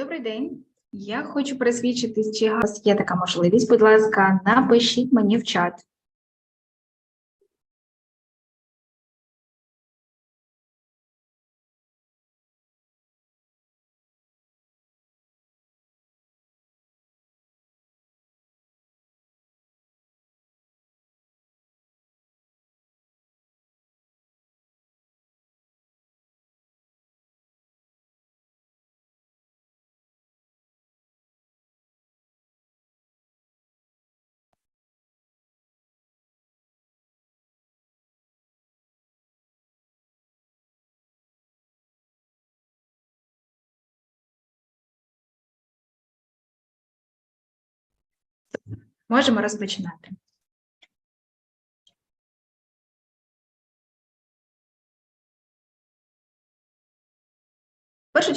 Добрий день. Я хочу пересвідчитись, чи у вас є така можливість. Будь ласка, напишіть мені в чат. Можемо розпочинати.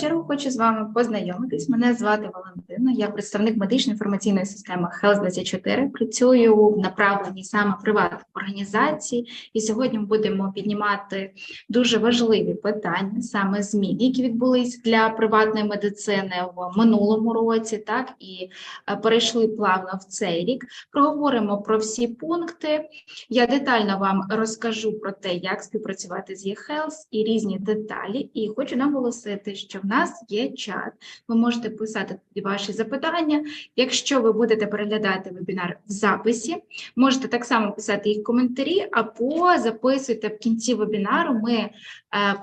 Чергу хочу з вами познайомитись. Мене звати Валентина, я представник медичної інформаційної системи Health 24 Працюю в направленні саме приватних організацій, і сьогодні ми будемо піднімати дуже важливі питання, саме змін, які відбулись для приватної медицини в минулому році, так і е, перейшли плавно в цей рік. Проговоримо про всі пункти. Я детально вам розкажу про те, як співпрацювати з eHealth і різні деталі. І хочу наголосити, що в нас є чат. Ви можете писати тоді ваші запитання. Якщо ви будете переглядати вебінар в записі, можете так само писати їх в коментарі, або записуйте в кінці вебінару. Ми е,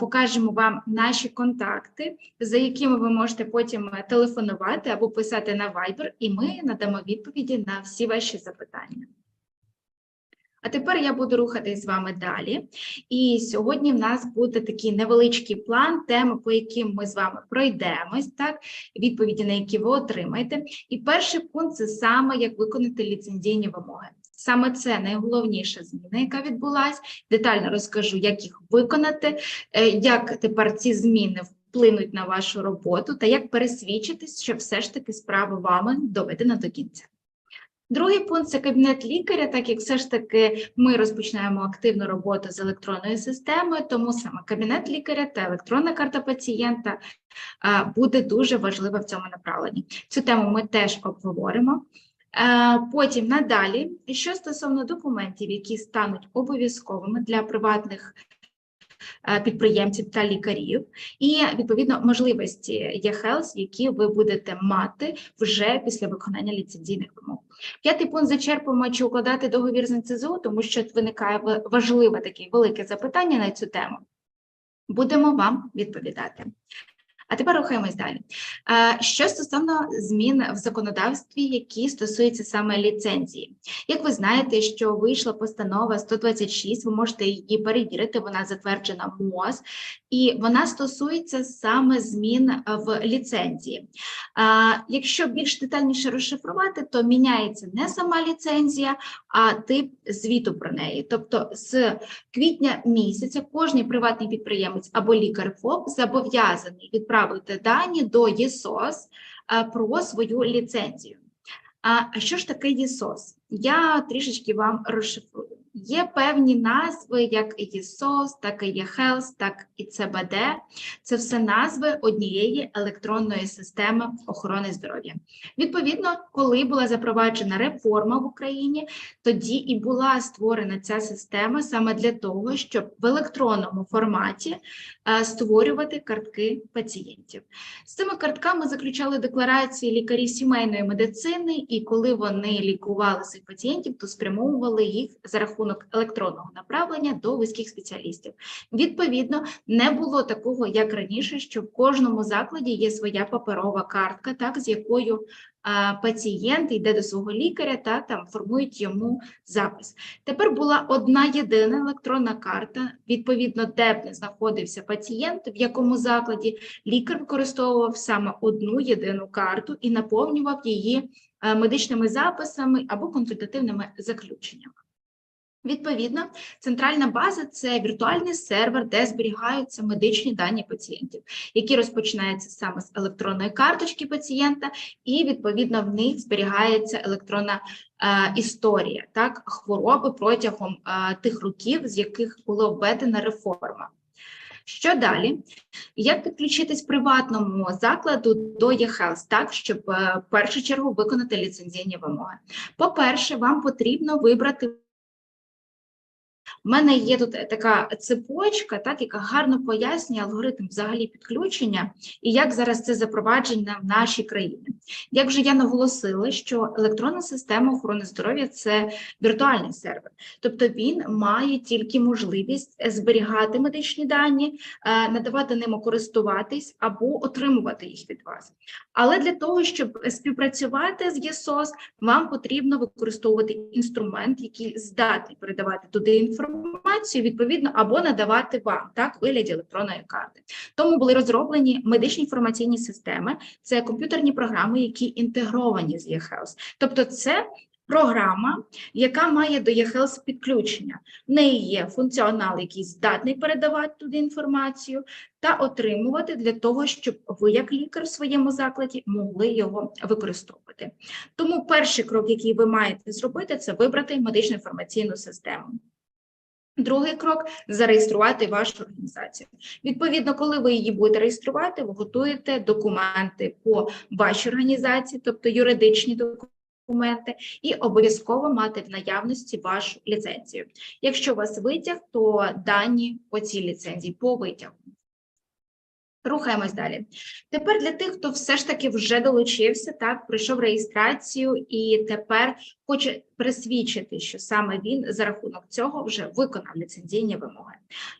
покажемо вам наші контакти, за якими ви можете потім е, телефонувати або писати на Viber, і ми надамо відповіді на всі ваші запитання. А тепер я буду рухатись з вами далі. І сьогодні в нас буде такий невеличкий план, теми, по яким ми з вами пройдемось, так, відповіді на які ви отримаєте. І перший пункт це саме як виконати ліцензійні вимоги. Саме це найголовніша зміна, яка відбулась. Детально розкажу, як їх виконати, е, як тепер ці зміни вплинуть на вашу роботу, та як пересвідчитись, що все ж таки справа вами доведена до кінця. Другий пункт це кабінет лікаря, так як все ж таки ми розпочинаємо активну роботу з електронною системою, тому саме кабінет лікаря та електронна карта пацієнта буде дуже важлива в цьому направленні. Цю тему ми теж обговоримо. Потім надалі, що стосовно документів, які стануть обов'язковими для приватних підприємців та лікарів, і відповідно можливості eHealth, які ви будете мати вже після виконання ліцензійних вимог. П'ятий пункт зачерпуємо, чи укладати договір з НЦЗУ, тому що виникає важливе таке велике запитання на цю тему. Будемо вам відповідати. А тепер рухаємось далі. Що стосовно змін в законодавстві, які стосуються саме ліцензії, як ви знаєте, що вийшла постанова 126, ви можете її перевірити, вона затверджена МОЗ, і вона стосується саме змін в ліцензії. Якщо більш детальніше розшифрувати, то міняється не сама ліцензія, а тип звіту про неї. Тобто з квітня місяця кожний приватний підприємець або лікар ФОП зобов'язаний відправити відправити дані до ЄСОС е, про свою ліцензію. А що ж таке ЄСОС? Я трішечки вам розшифрую. Є певні назви, як і ЄСОС, так і ЄХЕЛС, так і ЦБД. Це все назви однієї електронної системи охорони здоров'я. Відповідно, коли була запроваджена реформа в Україні, тоді і була створена ця система саме для того, щоб в електронному форматі е, створювати картки пацієнтів. З цими картками заключали декларації лікарі сімейної медицини, і коли вони лікували цих пацієнтів, то спрямовували їх за рахунок рахунок електронного направлення до вузьких спеціалістів. Відповідно, не було такого, як раніше, що в кожному закладі є своя паперова картка, так з якою пацієнт йде до свого лікаря та там формують йому запис. Тепер була одна єдина електронна карта, відповідно, де б не знаходився пацієнт, в якому закладі лікар використовував саме одну єдину карту і наповнював її медичними записами або консультативними заключеннями. Відповідно, центральна база це віртуальний сервер, де зберігаються медичні дані пацієнтів, які розпочинаються саме з електронної карточки пацієнта, і відповідно в них зберігається електронна е, історія так, хвороби протягом е, тих років, з яких була введена реформа. Що далі? Як підключитись приватному закладу до eHealth, так, щоб е, в першу чергу виконати ліцензійні вимоги? По-перше, вам потрібно вибрати. У мене є тут така цепочка, так, яка гарно пояснює алгоритм взагалі підключення і як зараз це запровадження в нашій країні. Як вже я наголосила, що електронна система охорони здоров'я це віртуальний сервер, тобто він має тільки можливість зберігати медичні дані, е, надавати ними користуватись або отримувати їх від вас. Але для того, щоб співпрацювати з ЄСОС, вам потрібно використовувати інструмент, який здатний передавати туди інформацію, відповідно, або надавати вам так вигляді електронної карти. Тому були розроблені медичні інформаційні системи, це комп'ютерні програми, які інтегровані з eHealth. Тобто, це Програма, яка має до eHealth підключення. В неї є функціонал, який здатний передавати туди інформацію та отримувати для того, щоб ви, як лікар в своєму закладі, могли його використовувати. Тому перший крок, який ви маєте зробити, це вибрати медичну інформаційну систему. Другий крок зареєструвати вашу організацію. Відповідно, коли ви її будете реєструвати, ви готуєте документи по вашій організації, тобто юридичні документи документи і обов'язково мати в наявності вашу ліцензію. Якщо у вас витяг, то дані по цій ліцензії по витягу. Рухаємось далі. Тепер для тих, хто все ж таки вже долучився, так, пройшов реєстрацію і тепер хоче присвідчити, що саме він за рахунок цього вже виконав ліцензійні вимоги.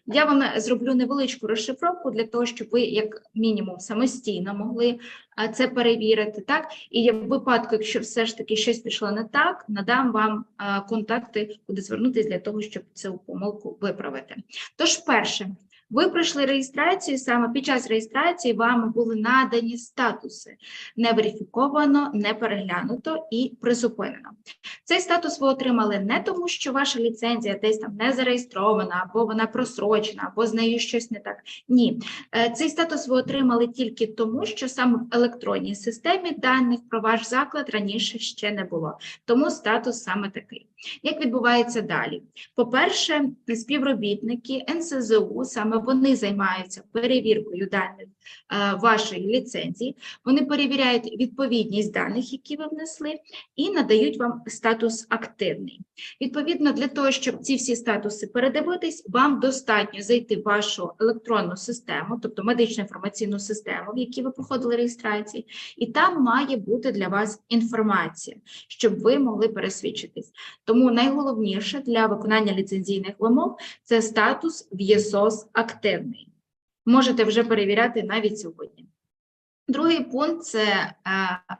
Я вам зроблю невеличку розшифровку для того, щоб ви, як мінімум, самостійно могли це перевірити. Так, і в випадку, якщо все ж таки щось пішло не так, надам вам контакти, куди звернутися для того, щоб цю помилку виправити. Тож, перше. Ви пройшли реєстрацію, саме під час реєстрації вам були надані статуси не верифіковано, не переглянуто і призупинено. Цей статус ви отримали не тому, що ваша ліцензія десь там не зареєстрована, або вона просрочена, або з нею щось не так. Ні, е, цей статус ви отримали тільки тому, що саме в електронній системі даних про ваш заклад раніше ще не було. Тому статус саме такий. Як відбувається далі? По-перше, співробітники НСЗУ, саме вони займаються перевіркою даних е, вашої ліцензії, вони перевіряють відповідність даних, які ви внесли, і надають вам статус активний. Відповідно, для того, щоб ці всі статуси передивитись, вам достатньо зайти в вашу електронну систему, тобто медичну інформаційну систему, в якій ви проходили реєстрації, і там має бути для вас інформація, щоб ви могли пересвідчитись. Тому найголовніше для виконання ліцензійних вимог це статус в ЄСОС активний. Можете вже перевіряти навіть сьогодні. Другий пункт це е,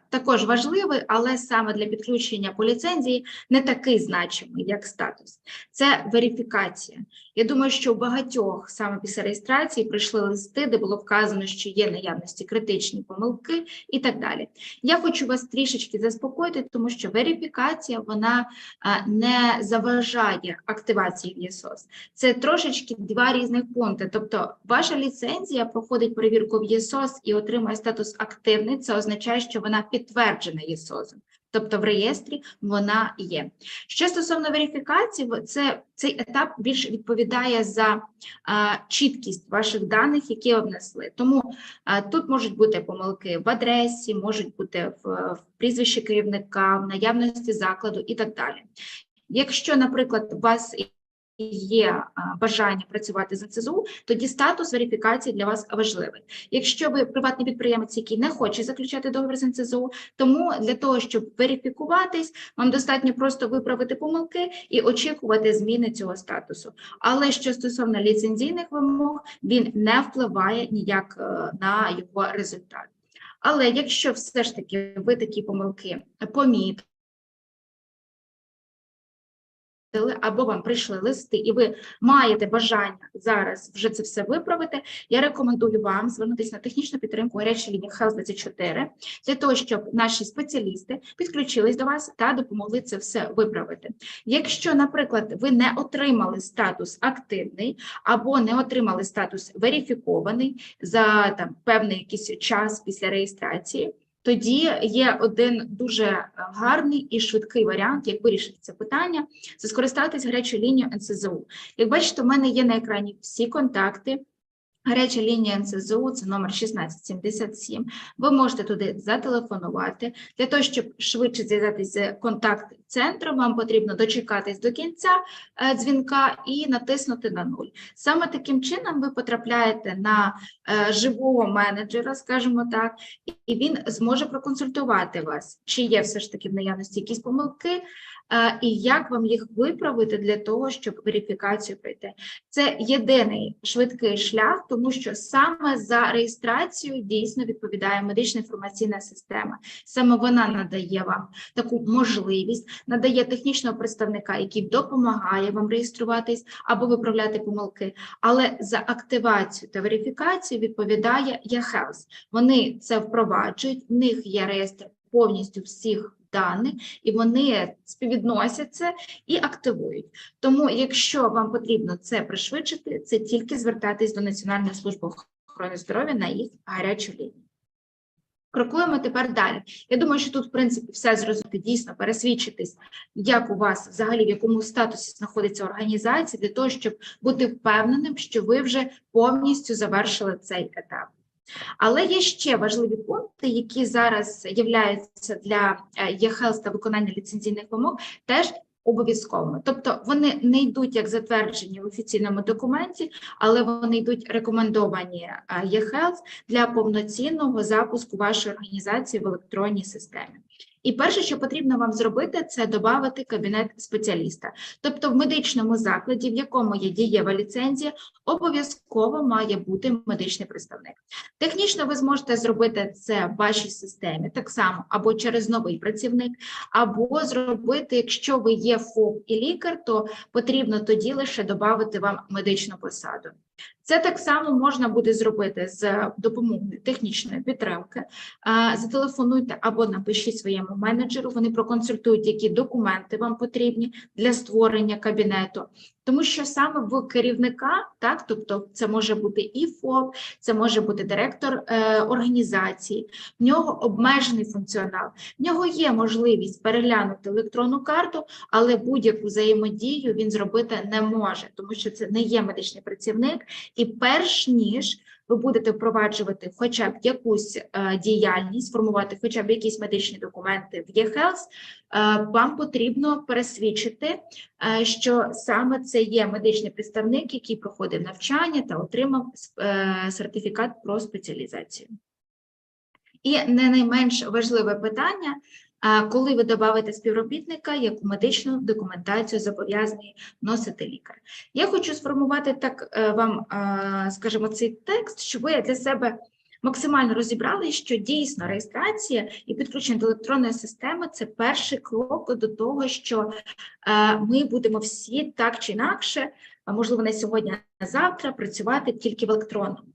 також важливий, але саме для підключення по ліцензії не такий значимий, як статус. Це верифікація. Я думаю, що у багатьох саме після реєстрації прийшли листи, де було вказано, що є наявності критичні помилки і так далі. Я хочу вас трішечки заспокоїти, тому що верифікація вона е, не заважає активації в ЄСОС. Це трошечки два різних пункти. Тобто, ваша ліцензія проходить перевірку в ЄСОС і отримує статус статус активний, це означає, що вона підтверджена ЄСОЗом. Тобто в реєстрі вона є. Що стосовно верифікації, це цей етап більш відповідає за а, чіткість ваших даних, які внесли. Тому а, тут можуть бути помилки в адресі, можуть бути в, в прізвищі керівника, в наявності закладу і так далі. Якщо, наприклад, у вас є бажання працювати з НСЗУ, тоді статус верифікації для вас важливий. Якщо ви приватний підприємець, який не хоче заключати договір з НСЗУ, тому для того, щоб верифікуватись, вам достатньо просто виправити помилки і очікувати зміни цього статусу. Але що стосовно ліцензійних вимог, він не впливає ніяк е, на його результат. Але якщо все ж таки ви такі помилки помітили, або вам прийшли листи, і ви маєте бажання зараз вже це все виправити, я рекомендую вам звернутися на технічну підтримку гарячої лінії Health 24 для того, щоб наші спеціалісти підключились до вас та допомогли це все виправити. Якщо, наприклад, ви не отримали статус активний або не отримали статус верифікований за там певний якийсь час після реєстрації. Тоді є один дуже е, гарний і швидкий варіант, як вирішити це питання, це скористатись гарячою лінією НСЗУ. Як бачите, у мене є на екрані всі контакти Гаряча лінія НСЗУ це номер 1677. Ви можете туди зателефонувати. Для того, щоб швидше зв'язатися з контакт-центром, вам потрібно дочекатись до кінця е, дзвінка і натиснути на нуль. Саме таким чином ви потрапляєте на е, живого менеджера, скажімо так, і він зможе проконсультувати вас, чи є все ж таки в наявності якісь помилки, і як вам їх виправити для того, щоб верифікацію пройти. Це єдиний швидкий шлях, тому що саме за реєстрацію дійсно відповідає медична інформаційна система. Саме вона надає вам таку можливість, надає технічного представника, який допомагає вам реєструватись або виправляти помилки. Але за активацію та верифікацію відповідає eHealth. Вони це впроваджують, в них є реєстр повністю всіх даних, і вони співвідносять це і активують. Тому, якщо вам потрібно це пришвидшити, це тільки звертатись до Національної служби охорони здоров'я на їх гарячу лінію. Крокуємо тепер далі. Я думаю, що тут, в принципі, все зрозуміти, дійсно пересвідчитись, як у вас взагалі в якому статусі знаходиться організація, для того, щоб бути впевненим, що ви вже повністю завершили цей етап. Але є ще важливі пункти, які зараз являються для ЄХЕЛС та виконання ліцензійних вимог, теж обов'язковими. Тобто вони не йдуть як затверджені в офіційному документі, але вони йдуть рекомендовані ЄХЕЛС для повноцінного запуску вашої організації в електронній системі. І перше, що потрібно вам зробити, це додати кабінет спеціаліста. Тобто, в медичному закладі, в якому є дієва ліцензія, обов'язково має бути медичний представник. Технічно ви зможете зробити це в вашій системі так само, або через новий працівник, або зробити, якщо ви є ФОП і лікар, то потрібно тоді лише додати вам медичну посаду. Це так само можна буде зробити з допомогою технічної підтримки. Зателефонуйте або напишіть своєму менеджеру, вони проконсультують, які документи вам потрібні для створення кабінету. Тому що саме в керівника, так, тобто це може бути і ФОП, це може бути директор е, організації, в нього обмежений функціонал, в нього є можливість переглянути електронну карту, але будь-яку взаємодію він зробити не може, тому що це не є медичний працівник, і перш ніж ви будете впроваджувати хоча б якусь е, діяльність, формувати хоча б якісь медичні документи в е, вам потрібно пересвідчити, е, що саме це є медичний представник, який проходив навчання та отримав е, сертифікат про спеціалізацію. І не найменш важливе питання. Коли ви додавите співробітника, яку медичну документацію зобов'язаний вносити лікар, я хочу сформувати так е, вам, е, скажімо, цей текст, щоб ви для себе максимально розібрали, що дійсно реєстрація і підключення до електронної системи це перший крок до того, що е, ми будемо всі так чи інакше, можливо не сьогодні, а завтра працювати тільки в електронному.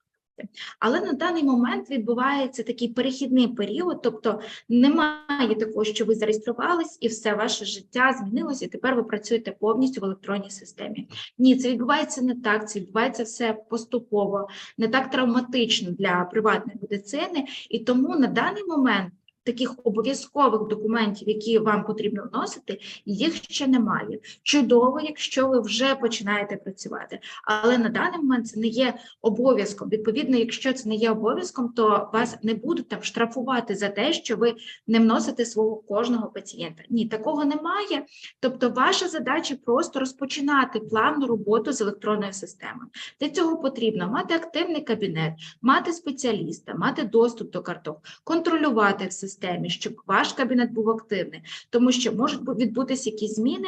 Але на даний момент відбувається такий перехідний період, тобто немає такого, що ви зареєструвались і все ваше життя змінилося, і тепер ви працюєте повністю в електронній системі. Ні, це відбувається не так, це відбувається все поступово, не так травматично для приватної медицини, і тому на даний момент таких обов'язкових документів, які вам потрібно вносити, їх ще немає. Чудово, якщо ви вже починаєте працювати, але на даний момент це не є обов'язком. Відповідно, якщо це не є обов'язком, то вас не будуть там штрафувати за те, що ви не вносите свого кожного пацієнта. Ні, такого немає. Тобто, ваша задача просто розпочинати плавну роботу з електронною системою. Для цього потрібно мати активний кабінет, мати спеціаліста, мати доступ до карток, контролювати все системі, щоб ваш кабінет був активний, тому що можуть відбутися якісь зміни.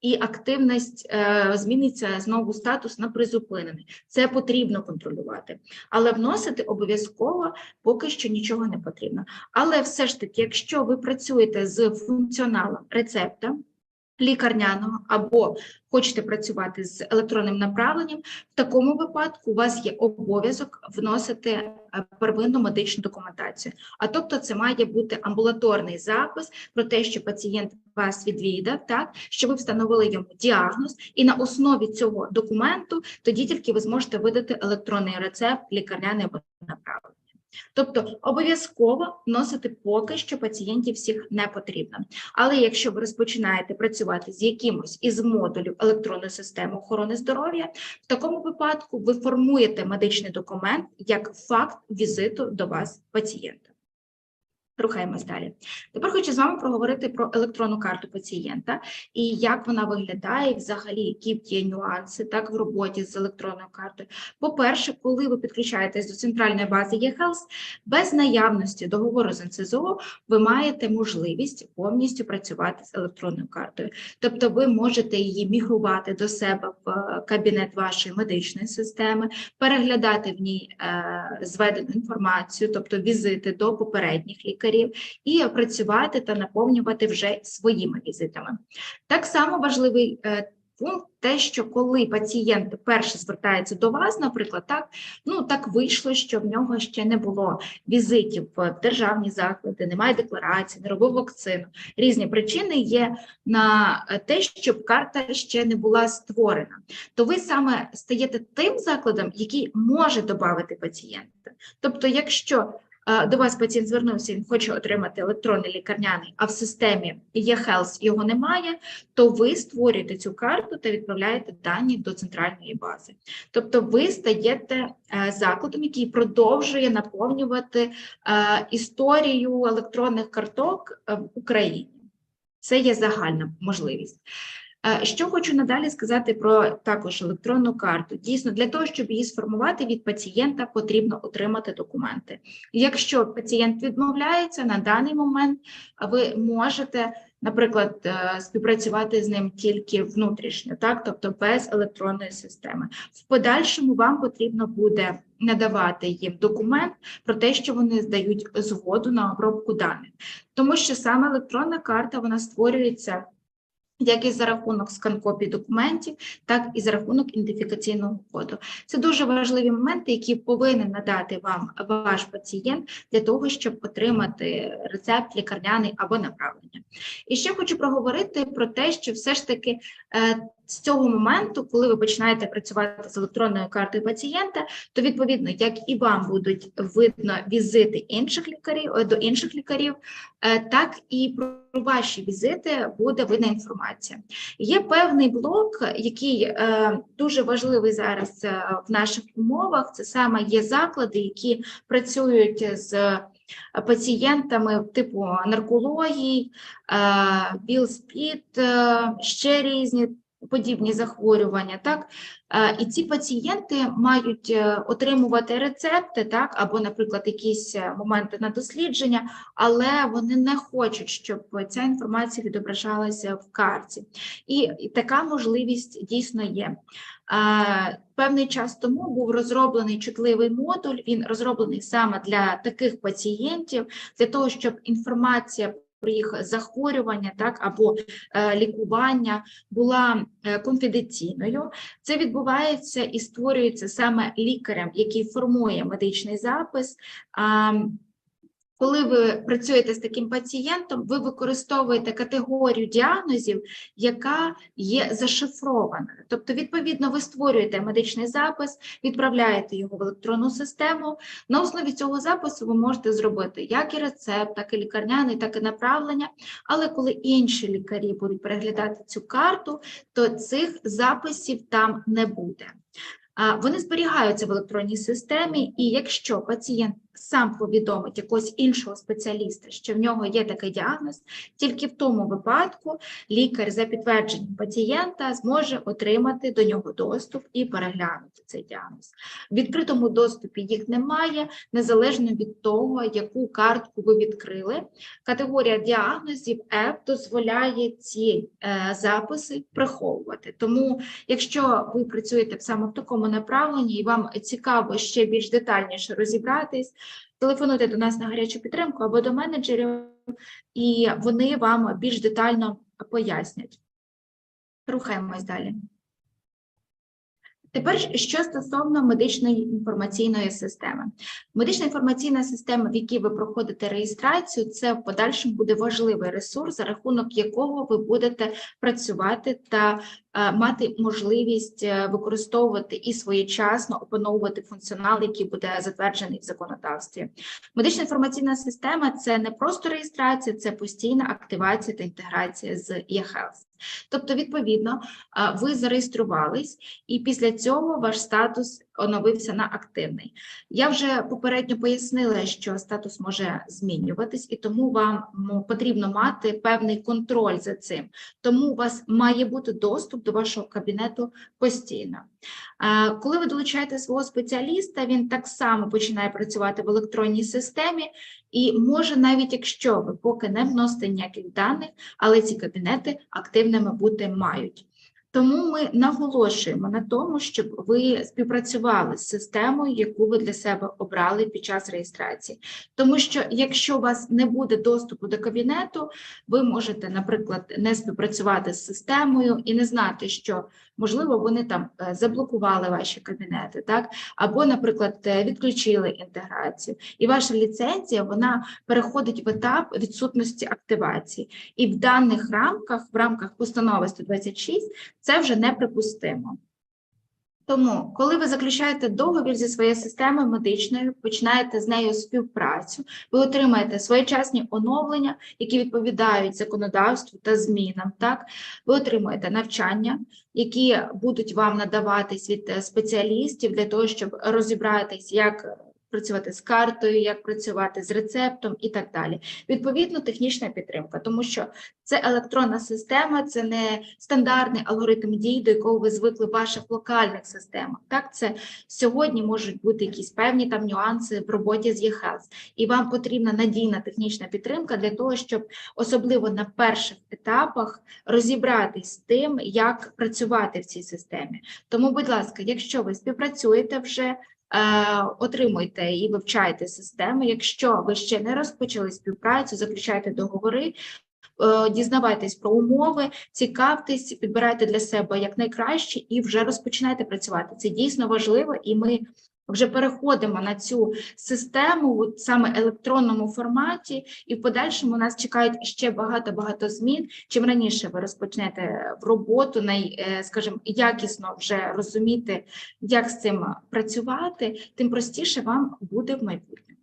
І активність е, зміниться знову статус на призупинений. Це потрібно контролювати, але вносити обов'язково поки що нічого не потрібно. Але все ж таки, якщо ви працюєте з функціоналом рецепта лікарняного або хочете працювати з електронним направленням, в такому випадку у вас є обов'язок вносити е, первинну медичну документацію. А тобто, це має бути амбулаторний запис про те, що пацієнт вас відвідав, так що ви встановили йому діагноз, і на основі цього документу тоді тільки ви зможете видати електронний рецепт лікарняний або. Тобто обов'язково вносити поки що пацієнтів всіх не потрібно. Але якщо ви розпочинаєте працювати з якимось із модулів електронної системи охорони здоров'я, в такому випадку ви формуєте медичний документ як факт візиту до вас пацієнта. Рухаємось далі. Тепер хочу з вами проговорити про електронну карту пацієнта і як вона виглядає, і взагалі, які є нюанси так в роботі з електронною картою. По-перше, коли ви підключаєтесь до центральної бази eHealth, без наявності договору з НСЗО ви маєте можливість повністю працювати з електронною картою. Тобто, ви можете її мігрувати до себе в е, кабінет вашої медичної системи, переглядати в ній е, зведену інформацію, тобто візити до попередніх лікарів і працювати та наповнювати вже своїми візитами. Так само важливий е, пункт те, що коли пацієнт перше звертається до вас, наприклад, так ну так вийшло, що в нього ще не було візитів в державні заклади, немає декларації, не робив вакцину. Різні причини є на те, щоб карта ще не була створена. То ви саме стаєте тим закладом, який може додати пацієнта. Тобто, якщо Е, до вас пацієнт звернувся, він хоче отримати електронний лікарняний, а в системі eHealth його немає, то ви створюєте цю карту та відправляєте дані до центральної бази. Тобто ви стаєте е, закладом, який продовжує наповнювати е, історію електронних карток в Україні. Це є загальна можливість. Е, що хочу надалі сказати про також електронну карту. Дійсно, для того, щоб її сформувати від пацієнта, потрібно отримати документи. Якщо пацієнт відмовляється на даний момент, ви можете, наприклад, е, співпрацювати з ним тільки внутрішньо, так тобто без електронної системи. В подальшому вам потрібно буде надавати їм документ про те, що вони здають згоду на обробку даних, тому що саме електронна карта вона створюється як і за рахунок скан-копій документів, так і за рахунок ідентифікаційного коду. Це дуже важливі моменти, які повинен надати вам ваш пацієнт для того, щоб отримати рецепт лікарняний або направлення. І ще хочу проговорити про те, що все ж таки е, з цього моменту, коли ви починаєте працювати з електронною картою пацієнта, то відповідно, як і вам будуть видно візити інших лікарів е, до інших лікарів, е, так і про ваші візити буде видна інформація. Є певний блок, який е, дуже важливий зараз в наших умовах. Це саме є заклади, які працюють з. Пацієнтами типу наркології, білспід, ще різні подібні захворювання, так е, і ці пацієнти мають е, отримувати рецепти, так або, наприклад, якісь е, моменти на дослідження, але вони не хочуть, щоб ця інформація відображалася в карті, і така можливість дійсно є. Певний час тому був розроблений чутливий модуль. Він розроблений саме для таких пацієнтів, для того, щоб інформація про їх захворювання, так або е, лікування була е, конфіденційною. Це відбувається і створюється саме лікарем, який формує медичний запис. Коли ви працюєте з таким пацієнтом, ви використовуєте категорію діагнозів, яка є зашифрована. Тобто, відповідно, ви створюєте медичний запис, відправляєте його в електронну систему. На основі цього запису ви можете зробити як і рецепт, так і лікарняний, так і направлення. Але коли інші лікарі будуть переглядати цю карту, то цих записів там не буде. Вони зберігаються в електронній системі, і якщо пацієнт сам повідомить якогось іншого спеціаліста, що в нього є такий діагноз, тільки в тому випадку лікар за підтвердженням пацієнта зможе отримати до нього доступ і переглянути цей діагноз. В відкритому доступі їх немає, незалежно від того, яку картку ви відкрили. Категорія діагнозів ЕП дозволяє ці е, записи приховувати. Тому, якщо ви працюєте саме в такому направленні і вам цікаво ще більш детальніше розібратись, телефонуйте до нас на гарячу підтримку або до менеджерів, і вони вам більш детально пояснять. Рухаємось далі. Тепер що стосовно медичної інформаційної системи, медична інформаційна система, в якій ви проходите реєстрацію, це в подальшому буде важливий ресурс, за рахунок якого ви будете працювати та мати можливість е, використовувати і своєчасно опановувати функціонал, який буде затверджений в законодавстві. Медична інформаційна система це не просто реєстрація, це постійна активація та інтеграція з eHealth. Тобто, відповідно, е, ви зареєструвались, і після цього ваш статус оновився на активний. Я вже попередньо пояснила, що статус може змінюватись, і тому вам потрібно мати певний контроль за цим. Тому у вас має бути доступ до вашого кабінету постійно. Е, Коли ви долучаєте свого спеціаліста, він так само починає працювати в електронній системі, і може навіть якщо ви поки не вносите ніяких даних, але ці кабінети активними бути мають. Тому ми наголошуємо на тому, щоб ви співпрацювали з системою, яку ви для себе обрали під час реєстрації. Тому що якщо у вас не буде доступу до кабінету, ви можете, наприклад, не співпрацювати з системою і не знати, що можливо вони там е, заблокували ваші кабінети, так або, наприклад, е, відключили інтеграцію, і ваша ліцензія вона переходить в етап відсутності активації. І в даних рамках, в рамках постанови 126, це вже неприпустимо. Тому, коли ви заключаєте договір зі своєю системою медичною, починаєте з нею співпрацю, ви отримаєте своєчасні оновлення, які відповідають законодавству та змінам. Так, ви отримуєте навчання, які будуть вам надаватись від е, спеціалістів для того, щоб розібратись, як працювати з картою, як працювати з рецептом і так далі. Відповідно, технічна підтримка, тому що це електронна система, це не стандартний алгоритм дій, до якого ви звикли в ваших локальних системах. Так, це сьогодні можуть бути якісь певні там нюанси в роботі з eHealth, і вам потрібна надійна технічна підтримка для того, щоб особливо на перших етапах розібратись з тим, як працювати в цій системі. Тому, будь ласка, якщо ви співпрацюєте вже. Е, Отримуйте і вивчайте системи. Якщо ви ще не розпочали співпрацю, заключайте договори, е, дізнавайтесь про умови, цікавтесь, підбирайте для себе як найкраще і вже розпочинайте працювати. Це дійсно важливо, і ми вже переходимо на цю систему саме електронному форматі, і в подальшому нас чекають ще багато багато змін. Чим раніше ви розпочнете в роботу, най, е, скажімо, якісно вже розуміти, як з цим працювати, тим простіше вам буде в майбутньому.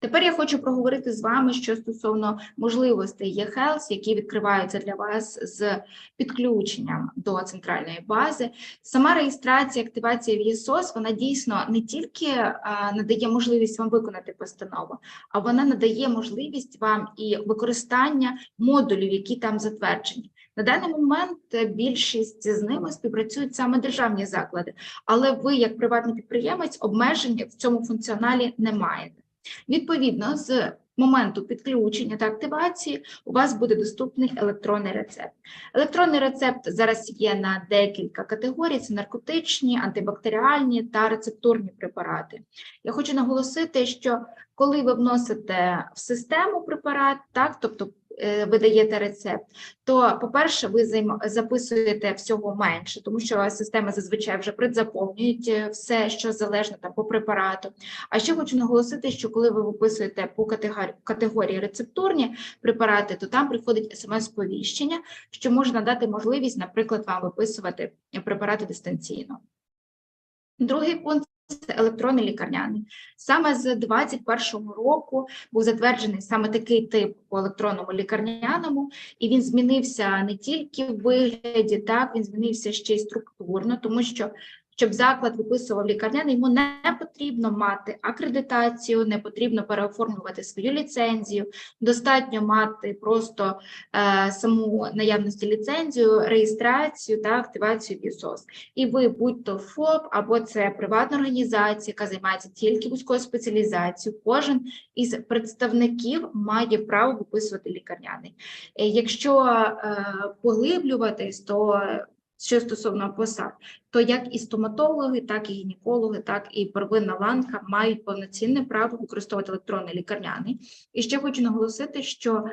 Тепер я хочу проговорити з вами, що стосовно можливостей eHealth, які відкриваються для вас з підключенням до центральної бази. Сама реєстрація, активація в ЄСОС, вона дійсно не тільки надає можливість вам виконати постанову, а вона надає можливість вам і використання модулів, які там затверджені. На даний момент е, більшість з ними співпрацюють саме державні заклади, але ви, як приватний підприємець, обмежень в цьому функціоналі не маєте. Відповідно, з моменту підключення та активації у вас буде доступний електронний рецепт. Електронний рецепт зараз є на декілька категорій: це наркотичні, антибактеріальні та рецептурні препарати. Я хочу наголосити, що коли ви вносите в систему препарат, так, тобто ви даєте рецепт, то, по-перше, ви записуєте всього менше, тому що система зазвичай вже предзаповнюють е, все, що залежно там по препарату. А ще хочу наголосити, що коли ви виписуєте по категорії, рецептурні препарати, то там приходить смс-повіщення, що може надати можливість, наприклад, вам виписувати препарати дистанційно. Другий пункт електронний лікарняний. Саме з 2021 року був затверджений саме такий тип по електронному лікарняному, і він змінився не тільки в вигляді, так він змінився ще й структурно, тому що щоб заклад виписував лікарняний, йому не потрібно мати акредитацію, не потрібно переоформлювати свою ліцензію. Достатньо мати просто е, саму наявності ліцензію, реєстрацію та активацію ВІСОС. І ви, будь-то ФОП або це приватна організація, яка займається тільки вузькою спеціалізацією, кожен із представників має право виписувати лікарняний. Е, Якщо е, поглиблюватись, то що стосовно посад, то як і стоматологи, так і гінекологи, так і первинна ланка мають повноцінне право використовувати електронний лікарняний. І ще хочу наголосити, що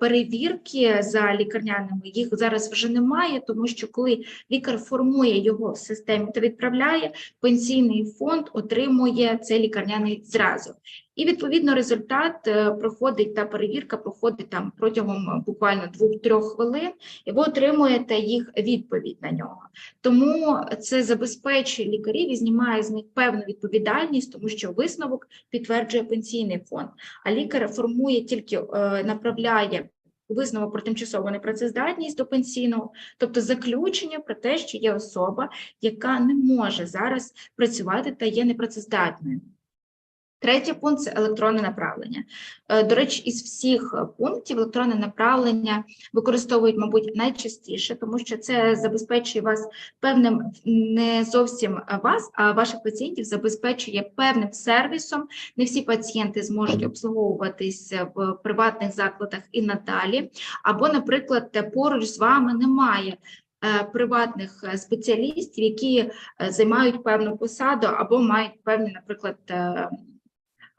Перевірки за лікарняними їх зараз вже немає, тому що коли лікар формує його в системі та відправляє, пенсійний фонд отримує цей лікарняний зразу. І відповідно результат е, проходить та перевірка проходить там протягом е, буквально 2-3 хвилин, і ви отримуєте їх відповідь на нього. Тому це забезпечує лікарів і знімає з них певну відповідальність, тому що висновок підтверджує пенсійний фонд, а лікар формує тільки е, направляє. Висновок про тимчасову непрацездатність до пенсійного, тобто заключення про те, що є особа, яка не може зараз працювати та є непрацездатною. Третій пункт це електронне направлення. Е, До речі, із всіх е, пунктів електронне направлення використовують, мабуть, найчастіше, тому що це забезпечує вас певним не зовсім вас, а ваших пацієнтів забезпечує певним сервісом. Не всі пацієнти зможуть обслуговуватись в приватних закладах і надалі. Або, наприклад, поруч з вами немає. е, Приватних спеціалістів, які займають певну посаду або мають певні, наприклад,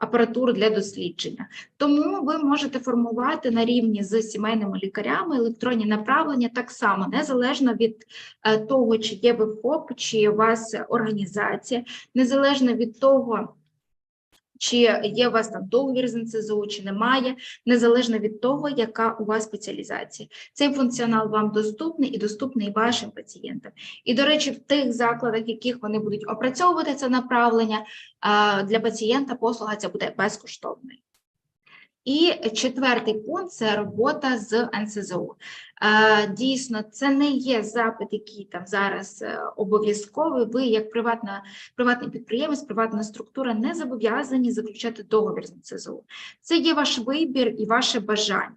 апаратуру для дослідження. Тому ви можете формувати на рівні з сімейними лікарями електронні направлення так само, незалежно від е, того, чи є ви ФОП, чи у вас організація, незалежно від того. Чи є у вас там договір з НСЗУ, чи немає, незалежно від того, яка у вас спеціалізація. Цей функціонал вам доступний і доступний вашим пацієнтам. І, до речі, в тих закладах, в яких вони будуть опрацьовувати це направлення, для пацієнта послуга ця буде безкоштовною. І четвертий пункт це робота з НСЗУ. Е, Дійсно, це не є запит, який там зараз е, обов'язковий. Ви, як приватна, приватний підприємець, приватна структура, не зобов'язані заключати договір з НСЗУ. Це є ваш вибір і ваше бажання.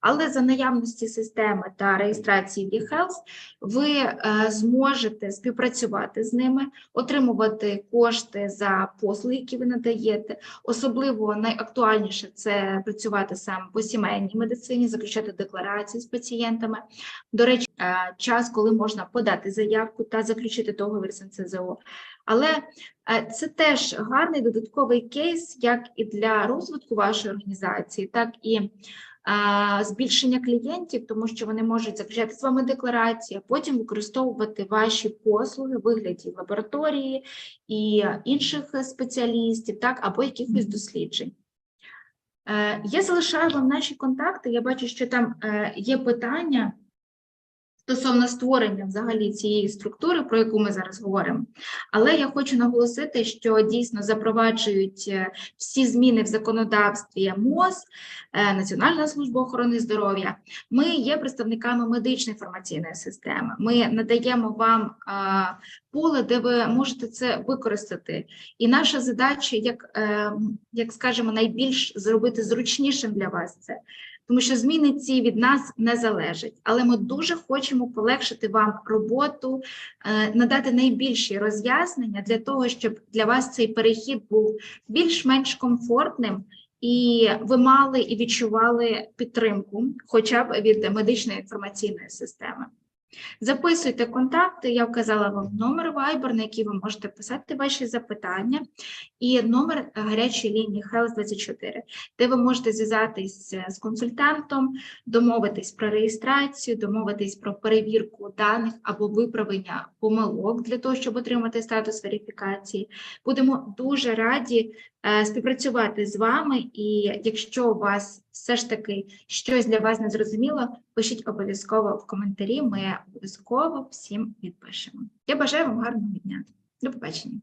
Але за наявності системи та реєстрації eHealth ви е, зможете співпрацювати з ними, отримувати кошти за послуги, які ви надаєте. Особливо найактуальніше це працювати саме по сімейній медицині, заключати декларації з пацієнтами. До речі, е, час, коли можна подати заявку та заключити договір з НСЗО. Але е, це теж гарний додатковий кейс, як і для розвитку вашої організації, так і збільшення клієнтів, тому що вони можуть заключати з вами декларації, а потім використовувати ваші послуги в вигляді лабораторії і інших спеціалістів, так, або якихось досліджень. Е, Я залишаю вам наші контакти. Я бачу, що там е, є питання стосовно створення взагалі цієї структури, про яку ми зараз говоримо. Але я хочу наголосити, що дійсно запроваджують е, всі зміни в законодавстві МОЗ, е, Національна служба охорони здоров'я. Ми є представниками медичної інформаційної системи. Ми надаємо вам поле, де ви можете це використати. І наша задача, як, е, як скажемо, найбільш зробити зручнішим для вас це. Тому що зміни ці від нас не залежать, але ми дуже хочемо полегшити вам роботу, е, надати найбільші роз'яснення для того, щоб для вас цей перехід був більш-менш комфортним, і ви мали і відчували підтримку, хоча б від медичної інформаційної системи. Записуйте контакти, я вказала вам номер Viber, на який ви можете писати ваші запитання, і номер гарячої лінії Health 24, де ви можете зв'язатись з консультантом, домовитись про реєстрацію, домовитись про перевірку даних або виправлення помилок для того, щоб отримати статус верифікації. Будемо дуже раді е, співпрацювати з вами, і якщо у вас все ж таки щось для вас не зрозуміло, пишіть обов'язково в коментарі. Ми обов'язково всім відпишемо. Я бажаю вам гарного дня. До побачення.